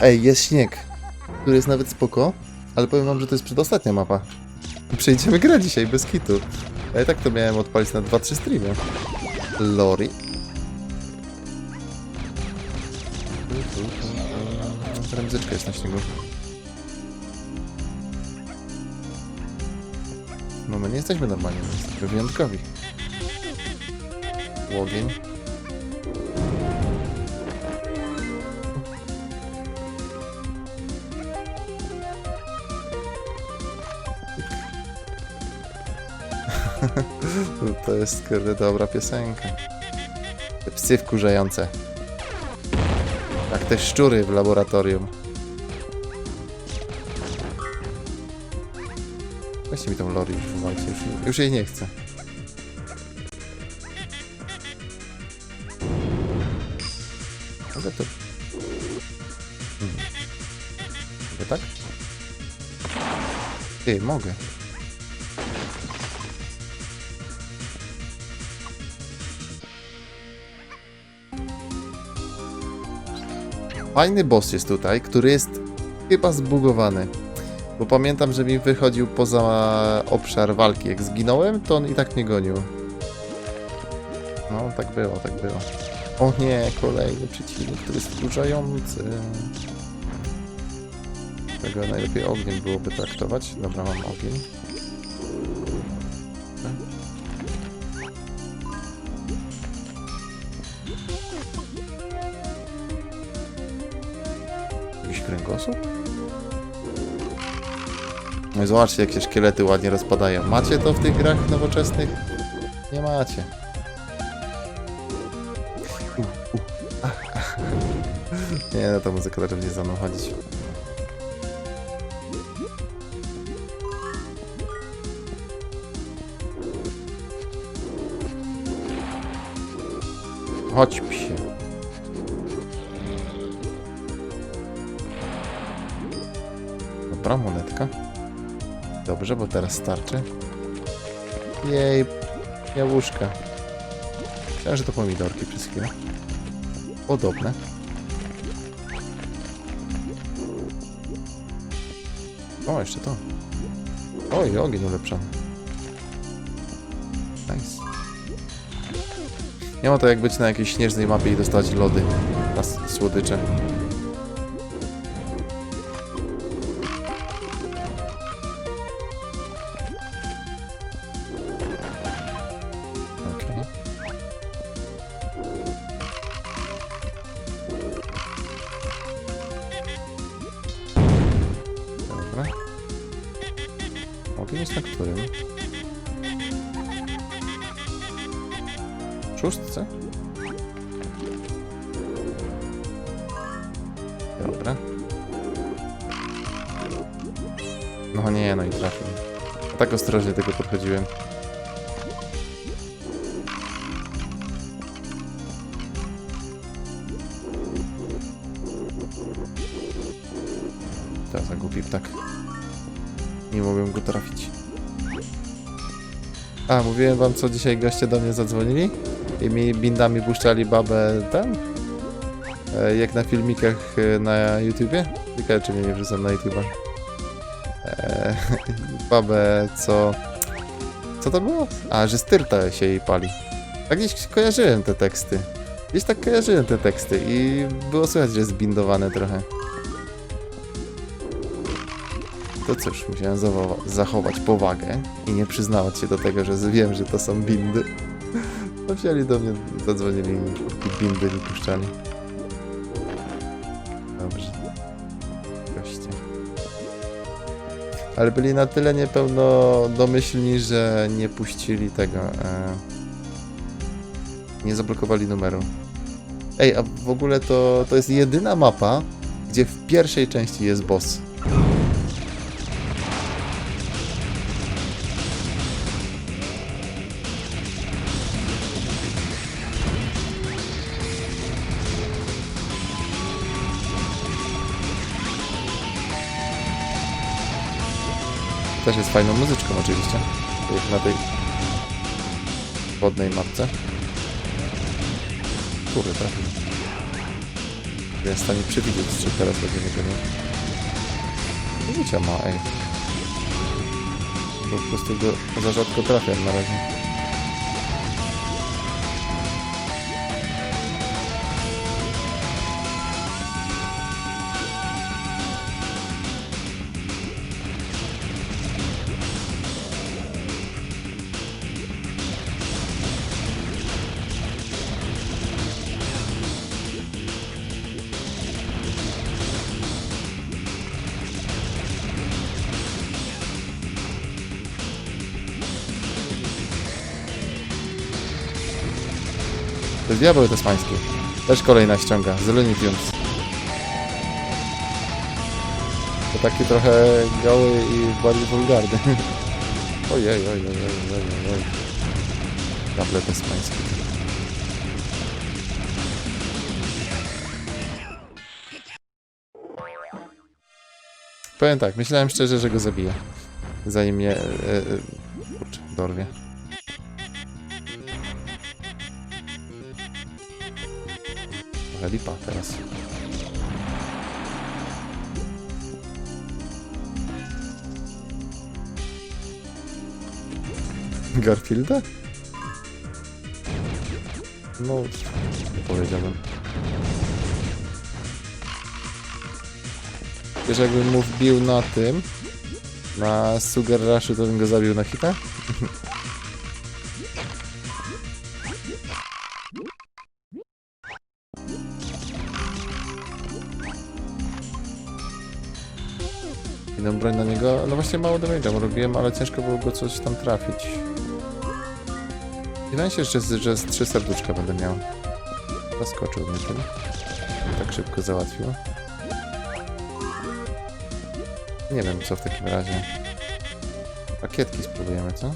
Ej, jest śnieg, który jest nawet spoko, ale powiem wam, że to jest przedostatnia mapa. Przejdziemy grę dzisiaj, bez kitu. Ja i tak to miałem odpalić na 2-3 streamy. Lori. Teraz muzyczka jest na śniegu. No my nie jesteśmy normalni, my jesteśmy wyjątkowi. Łogień. To jest kurde dobra piosenka. Te psy wkurzające. Jak te szczury w laboratorium. Weźcie mi tą Lori już wywalcie, już, już jej nie chcę. Mogę to... Hmm. Mogę tak? Ty, mogę. Fajny boss jest tutaj, który jest chyba zbugowany. Bo pamiętam, że mi wychodził poza obszar walki. Jak zginąłem, to on i tak mnie gonił. No, tak było, tak było. O nie, kolejny przeciwnik, który jest wkurzający. Tego najlepiej ogniem byłoby traktować. Dobra, mam ogień. No i zobaczcie, jak się szkielety ładnie rozpadają. Macie to w tych grach nowoczesnych? Nie macie. Nie, no ta muzyka zaraz będzie za mną chodzić. Chodź psie. Dobra, monetka. Dobrze, bo teraz starczy. Jej, jabłuszka. Myślałem, że to pomidorki przez chwilę. Podobne. O, jeszcze to. Oj, ogień ulepszony. Nice. Nie ma to jak być na jakiejś śnieżnej mapie i dostać lody na słodycze. Szóstce? Dobra. No nie, no i trafił. Tak ostrożnie tego podchodziłem. To za głupi ptak. Nie mogłem go trafić. A, mówiłem wam, co dzisiaj goście do mnie zadzwonili? I mi bindami puszczali babę tam? E, jak na filmikach e, na YouTubie? Ciekawe, czy mnie nie wrzucam na YouTube'a. E, babę, co... Co to było? A, że styrta się jej pali. Tak gdzieś kojarzyłem te teksty. Gdzieś tak kojarzyłem te teksty i było słychać, że zbindowane trochę. To cóż, musiałem zachować powagę i nie przyznawać się do tego, że wiem, że to są bindy. Wzięli do mnie, zadzwonili i bindy mi. Dobrze. Goście. Ale byli na tyle niepełno domyślni, że nie puścili tego. E... Nie zablokowali numeru. Ej, a w ogóle to, to jest jedyna mapa, gdzie w pierwszej części jest boss. Też jest fajną muzyczką oczywiście. Jak na tej wodnej mapce. Kurde, trafił. jest w stanie przewidzieć, czy teraz będzie nie. Życia ma, ej. Po prostu go za rzadko trafiam na razie. To jest diabeł tasmański. Też kolejna ściąga, z Tunes. To taki trochę goły i bardziej wulgarny. Ojej, ojej, ojej, ojej, ojej. Diable tasmański. Powiem tak, myślałem szczerze, że go zabiję. Zanim mnie... E, e, dorwie. Trochę lipa teraz. Garfielda? No, powiedziałbym. Wiesz, jakbym mu wbił na tym, na Sugar Rushu, to bym go zabił na hita? Inną broń na niego, no właśnie mało damage'a robiłem, ale ciężko było go coś tam trafić. Wydaje się, że, że z trzy serduszka będę miał. Zaskoczył mnie tym. Tak szybko załatwił. Nie wiem co w takim razie. Rakietki spróbujemy, co?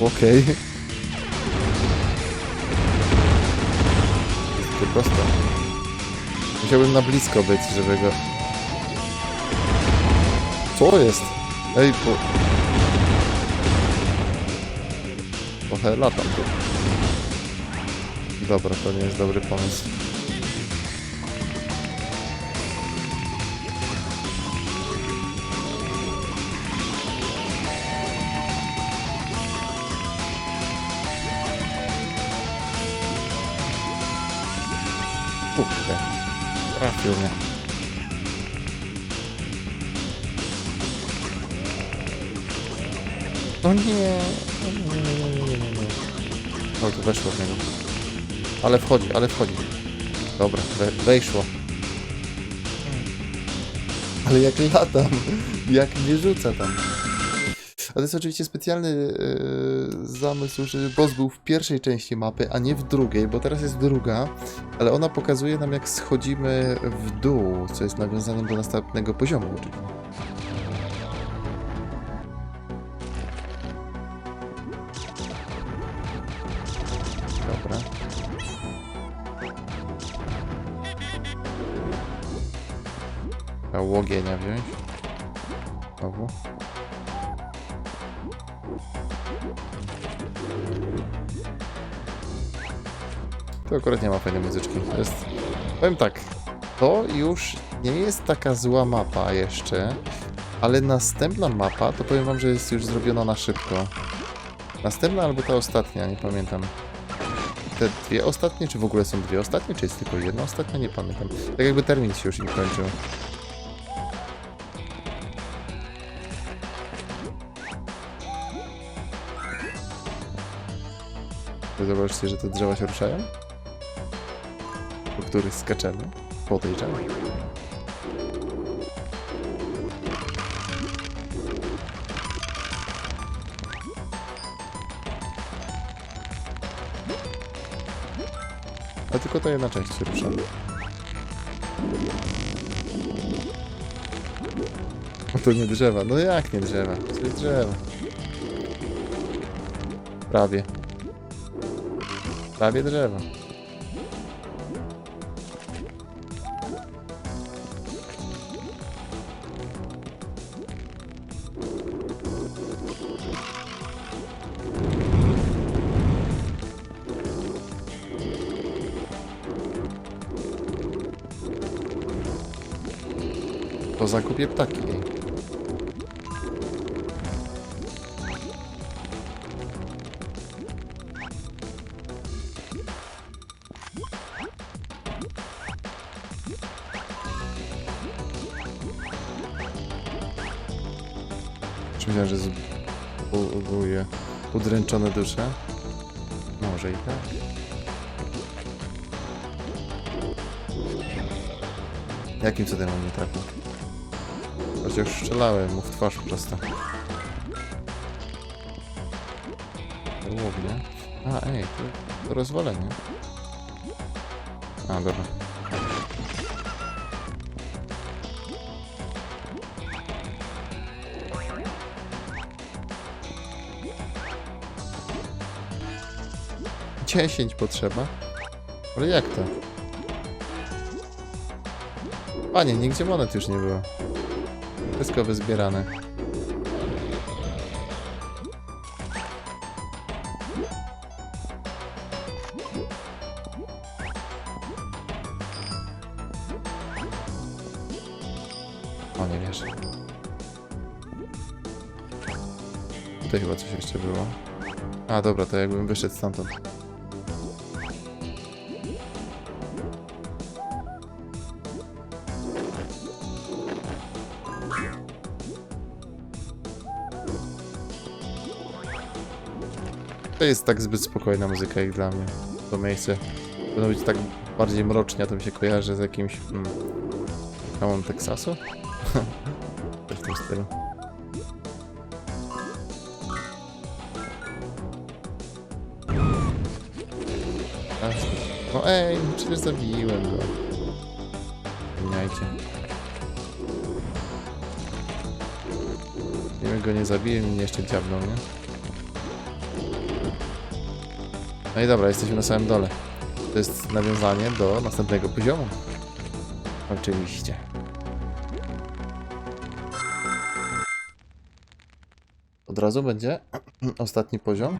Okej. Jest prosto. Musiałbym na blisko być, żeby go... Co jest? Ej, po... Trochę latam tu. Dobra, to nie jest dobry pomysł. Mnie. O nie. O nie. O, to weszło w niego. Ale wchodzi, ale wchodzi. Dobra, we, wejszło. Ale jak latam, jak mnie rzuca tam. To jest oczywiście specjalny e, zamysł, żeby boss był w pierwszej części mapy, a nie w drugiej, bo teraz jest druga, ale ona pokazuje nam jak schodzimy w dół, co jest nawiązaniem do następnego poziomu oczywiście. Dobra. A łogienia wziąć. Znowu. To akurat nie ma fajnej muzyczki. To jest... Powiem tak, to już nie jest taka zła mapa jeszcze, ale następna mapa, to powiem wam, że jest już zrobiona na szybko. Następna albo ta ostatnia, nie pamiętam. Te dwie ostatnie, czy w ogóle są dwie ostatnie, czy jest tylko jedna ostatnia, nie pamiętam. Tak jakby termin się już im kończył. Zobaczcie, że te drzewa się ruszają? Których skaczemy? Podejrzewam. A tylko ta jedna część się rusza. O, to nie drzewa. No jak nie drzewa? To jest drzewa. Prawie. Prawie drzewa. Zakupię ptaki. Czy myślałem, że zbuguje udręczone dusze? Może i tak. Jakim cudem on nie trafił? Chociaż strzelałem mu w twarz prosto. Łownie. A, ej, to, to rozwalenie. A, dobra. Dziesięć potrzeba? Ale jak to? Panie, nigdzie monet już nie było. Wszystko wyzbierane. O, nie wierzę. Tutaj chyba coś jeszcze było. A, dobra, to jakbym wyszedł stamtąd. To jest tak zbyt spokojna muzyka jak dla mnie. To miejsce powinno być tak bardziej mrocznie, a to mi się kojarzy z jakimś... Mm, Kałon Teksasu? W tym stylu. No ej, przecież zabiłem go. Zmieniajcie. Nie wiem, go nie zabiłem i mnie jeszcze dziabnął, nie? No i dobra, jesteśmy na samym dole. To jest nawiązanie do następnego poziomu. Oczywiście. Od razu będzie ostatni poziom.